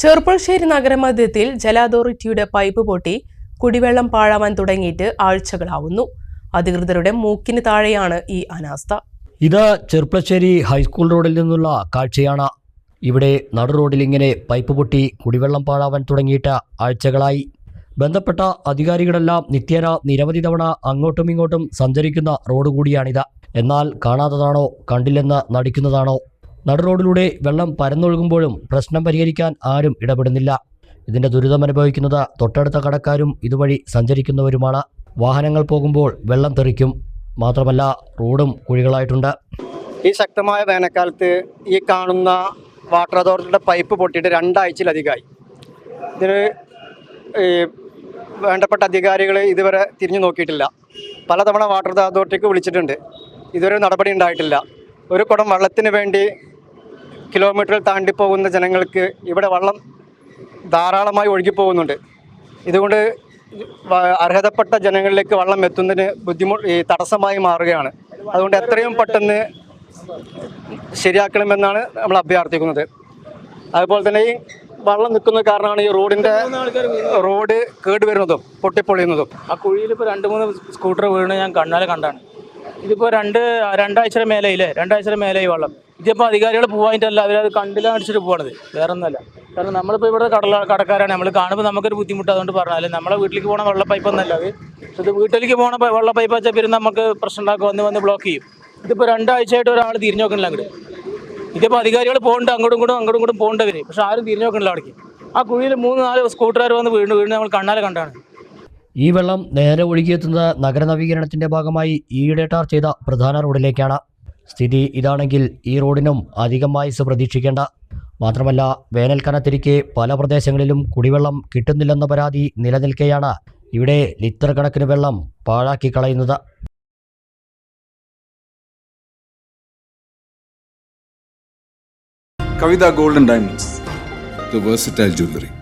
ചെറുപ്പുളശ്ശേരി നഗരമധ്യത്തിൽ ജല അതോറിറ്റിയുടെ പൈപ്പ് പൊട്ടി കുടിവെള്ളം പാഴാവാൻ തുടങ്ങിയിട്ട് ആഴ്ചകളാവുന്നു. അധികൃതരുടെ മൂക്കിന് താഴെയാണ് ഈ അനാസ്ഥ. ഇത് ചെർപ്പളശ്ശേരി ഹൈസ്കൂൾ റോഡിൽ നിന്നുള്ള കാഴ്ചയാണ്. ഇവിടെ നടു റോഡിൽ ഇങ്ങനെ പൈപ്പ് പൊട്ടി കുടിവെള്ളം പാഴാവാൻ തുടങ്ങിയിട്ട് ആഴ്ചകളായി. ബന്ധപ്പെട്ട അധികാരികളെല്ലാം നിത്യേന നിരവധി തവണ അങ്ങോട്ടും ഇങ്ങോട്ടും സഞ്ചരിക്കുന്ന റോഡ് കൂടിയാണിത്. എന്നാൽ കാണാത്തതാണോ കണ്ടില്ലെന്ന് നടിക്കുന്നതാണോ? നടു റോഡിലൂടെ വെള്ളം പരന്നൊഴുകുമ്പോഴും പ്രശ്നം പരിഹരിക്കാൻ ആരും ഇടപെടുന്നില്ല. ഇതിന്റെ ദുരിതം അനുഭവിക്കുന്നത് തൊട്ടടുത്ത കടക്കാരും ഇതുവഴി സഞ്ചരിക്കുന്നവരുമാണ്. വാഹനങ്ങൾ പോകുമ്പോൾ വെള്ളം തെറിക്കും. മാത്രമല്ല റോഡും കുഴികളായിട്ടുണ്ട്. ഈ ശക്തമായ വേനൽക്കാലത്ത് ഈ കാണുന്ന വാട്ടർ അതോറിറ്റിയുടെ പൈപ്പ് പൊട്ടിയിട്ട് രണ്ടാഴ്ചയിലധികമായി. ഇതിന് വേണ്ടപ്പെട്ട അധികാരികൾ ഇതുവരെ തിരിഞ്ഞു നോക്കിയിട്ടില്ല. പലതവണ വാട്ടർ അതോറിറ്റിക്ക് വിളിച്ചിട്ടുണ്ട്. ഇതുവരെ നടപടി ഉണ്ടായിട്ടില്ല. ഒരു കുടം വെള്ളത്തിന് വേണ്ടി കിലോമീറ്ററിൽ താണ്ടി പോകുന്ന ജനങ്ങൾക്ക് ഇവിടെ വള്ളം ധാരാളമായി ഒഴുകിപ്പോകുന്നുണ്ട്. ഇതുകൊണ്ട് അർഹതപ്പെട്ട ജനങ്ങളിലേക്ക് വള്ളം എത്തുന്നതിന് ബുദ്ധിമുട്ട് തടസ്സമായി മാറുകയാണ്. അതുകൊണ്ട് എത്രയും പെട്ടെന്ന് ശരിയാക്കണമെന്നാണ് നമ്മൾ അഭ്യർത്ഥിക്കുന്നത്. അതുപോലെ തന്നെ ഈ വള്ളം നിൽക്കുന്ന കാരണമാണ് ഈ റോഡിന്റെ റോഡ് കേടുവരുന്നതും പൊട്ടിപ്പൊളിയുന്നതും. ആ കുഴിയിൽ ഇപ്പോൾ രണ്ട് മൂന്ന് സ്കൂട്ടർ വീണ് ഞാൻ കണ്ണാലെ കണ്ടാണ്. ഇതിപ്പോൾ രണ്ട് രണ്ടാഴ്ചയുടെ രണ്ടാഴ്ച രണ്ടാഴ്ചയുടെ ഈ വെള്ളം. ഇതിപ്പോൾ അധികാരികൾ പോവായിട്ടല്ല അവരത് കണ്ടില്ല അടിച്ചിട്ട് പോകണത് വേറെ ഒന്നല്ല കാരണം നമ്മളിപ്പോൾ ഇവിടെ കടല കടക്കാരാണ്. നമ്മൾ കാണുമ്പോൾ നമുക്കൊരു ബുദ്ധിമുട്ട് അതുകൊണ്ട് പറഞ്ഞാൽ നമ്മളെ വീട്ടിലേക്ക് പോകണ വെള്ള പൈപ്പ് ഒന്നല്ല അത്. ഇത് വീട്ടിലേക്ക് പോകണ വെള്ള പൈപ്പ് വെച്ചാൽ പിന്നെ നമുക്ക് പ്രശ്നം ഉണ്ടാക്കും. വന്ന് വന്ന് ബ്ലോക്ക് ചെയ്യും. ഇതിപ്പോൾ രണ്ടാഴ്ചയായിട്ട് ഒരാൾ തിരിഞ്ഞു നോക്കണില്ല അങ്ങോട്ട് ഇതിപ്പോൾ അധികാരികൾ പോകണ്ട അങ്ങോട്ടും ഇങ്ങോട്ടും അങ്ങോട്ടും ഇങ്ങോട്ടും പോകേണ്ടവർ പക്ഷെ ആരും തിരിഞ്ഞു നോക്കണില്ല അവിടേക്ക്. ആ കുഴിയിൽ മൂന്ന് നാല് സ്കൂട്ടറുകാർ വന്ന് വീണ് വീണ് നമ്മൾ കണ്ണാലെ കണ്ടാണ്. ഈ വെള്ളം നേരെ ഒഴുകിയെത്തുന്നത് നഗരനവീകരണത്തിന്റെ ഭാഗമായി. ഈയിടെ ടാർ ചെയ്ത പ്രധാന റോഡിലേക്കാണ്. സ്ഥിതി ഇതാണെങ്കിൽ ഈ റോഡിനും അധികമായി പ്രതീക്ഷിക്കേണ്ട മാത്രമല്ല വേനൽക്കനത്തിരിക്കെ പല പ്രദേശങ്ങളിലും കുടിവെള്ളം കിട്ടുന്നില്ലെന്ന പരാതി നിലനിൽക്കെയാണ് ഇവിടെ ലിറ്റർ കണക്കിന് വെള്ളം പാഴാക്കി കളയുന്നത്. Kavitha golden diamonds. jewelry.